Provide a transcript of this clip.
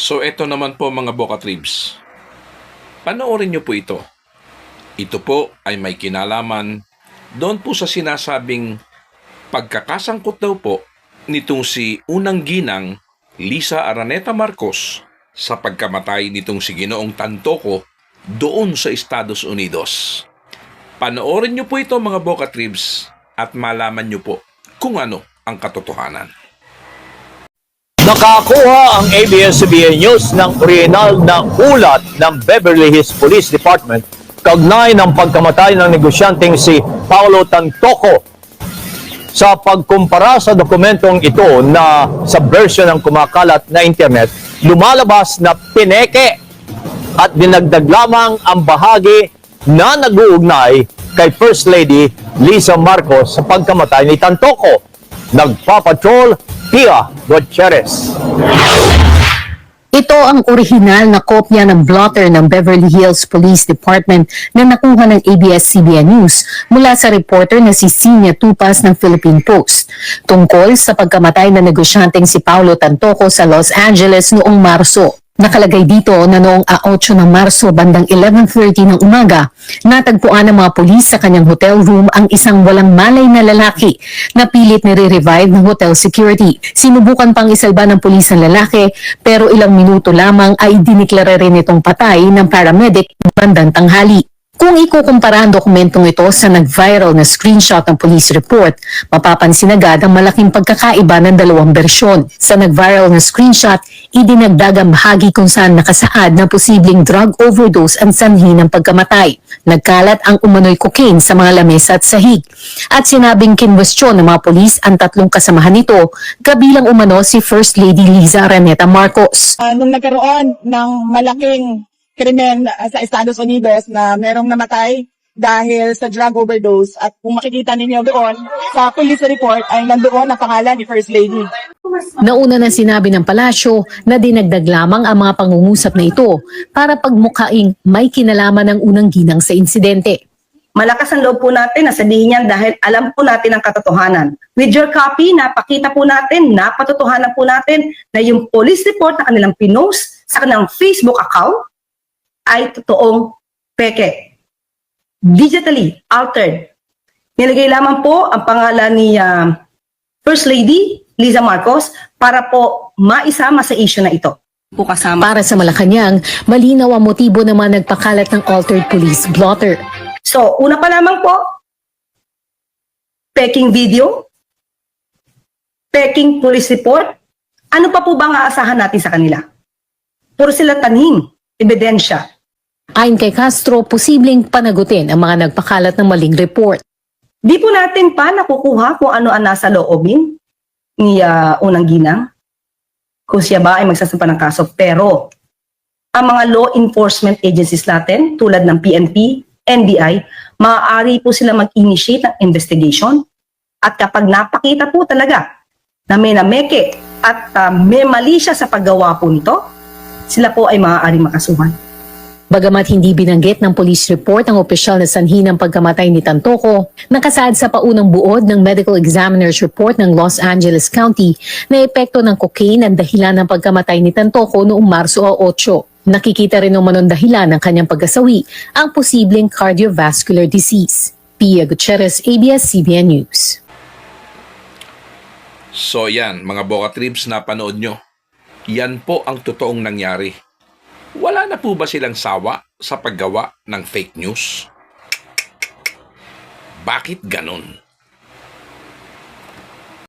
So eto naman po mga Boka Tribs. Panoorin niyo po ito. Ito po ay may kinalaman doon po sa sinasabing pagkakasangkot daw po nitong si Unang Ginang Lisa Araneta Marcos sa pagkamatay nitong si Ginoong Tantoko doon sa Estados Unidos. Panoorin niyo po ito mga Boka Tribs at malaman niyo po kung ano ang katotohanan. Nakakuha ang ABS-CBN News ng original na ulat ng Beverly Hills Police Department kaugnay ng pagkamatay ng negosyanteng si Paolo Tantoco. Sa pagkumpara sa dokumentong ito na sa version ng kumakalat na internet, lumalabas na pineke at dinagdag lamang ang bahagi na nag-uugnay kay First Lady Lisa Marcos sa pagkamatay ni Tantoco. Nagpapatrol Pia Gutierrez. Ito ang orihinal na kopya ng blotter ng Beverly Hills Police Department na nakuha ng ABS-CBN News mula sa reporter na si Sinia Tupas ng Philippine Post tungkol sa pagkamatay ng negosyanteng si Paulo Tantoco sa Los Angeles noong Marso. Nakalagay dito na noong 8 ng Marso bandang 11.30 ng umaga, natagpuan ng mga pulis sa kanyang hotel room ang isang walang malay na lalaki na pilit nire-revive ng hotel security. Sinubukan pang isalba ng pulis ang lalaki pero ilang minuto lamang ay diniklara rin itong patay ng paramedic bandang tanghali. Kung ikukumpara ang dokumentong ito sa nag-viral na screenshot ng police report, mapapansin agad ang malaking pagkakaiba ng dalawang bersyon. Sa nag-viral na screenshot, idinagdag ang bahagi kung saan nakasaad na posibleng drug overdose ang sanhi ng pagkamatay. Nagkalat ang umano'y cocaine sa mga lamesa at sahig. At sinabing kinwestiyon ng mga polis ang tatlong kasamahan nito, kabilang umano si First Lady Liza Araneta Marcos. Ah, nung nagkaroon ng malaking krimen sa Estados Unidos na merong namatay dahil sa drug overdose at kung makikita ninyo doon sa police report ay nandoon ang pangalan ni First Lady. Nauna na sinabi ng palasyo na dinagdag lamang ang mga pangungusap na ito para pagmukaing may kinalaman ng unang ginang sa insidente. Malakas ang loob po natin na sabihin yan dahil alam po natin ang katotohanan. With your copy, napakita po natin, napatotohanan po natin na yung police report na kanilang pinost sa kanilang Facebook account ay totoong peke. Digitally altered. Nilagay lamang po ang pangalan ni ah, First Lady Liza Marcos para po maisama sa issue na ito. Po kasama. Para sa Malacanang, malinaw ang motibo ng mga nagpakalat ng altered police blotter. So, una pa lamang po, peking video, peking police report, ano pa po ba ang aasahan natin sa kanila? Puro sila tanim, ebidensya. Ayon kay Castro, posibleng panagutin ang mga nagpakalat ng maling report. Di po natin pa nakukuha kung ano ang nasa loobin ni ah, Unang Ginang. Kung siya ba ay magsasampa ng kaso. Pero, ang mga law enforcement agencies natin, tulad ng PNP, NBI, maaari po sila mag-initiate ng investigation. At kapag napakita po talaga na may nameke at ah, may mali siya sa paggawa po nito, sila po ay maaari makasuhan. Bagamat hindi binanggit ng police report ang opisyal na sanhi ng pagkamatay ni Tantoco, nakasaad sa paunang buod ng medical examiner's report ng Los Angeles County na epekto ng cocaine ang dahilan ng pagkamatay ni Tantoco noong Marso 8. Nakikita rin naman ang dahilan ng kanyang pagkasawi, ang posibleng cardiovascular disease. Pia Gutierrez, ABS-CBN News. So yan, mga Boka Tribs na panood nyo. Yan po ang totoong nangyari. Wala na po ba silang sawa sa paggawa ng fake news? Bakit ganon?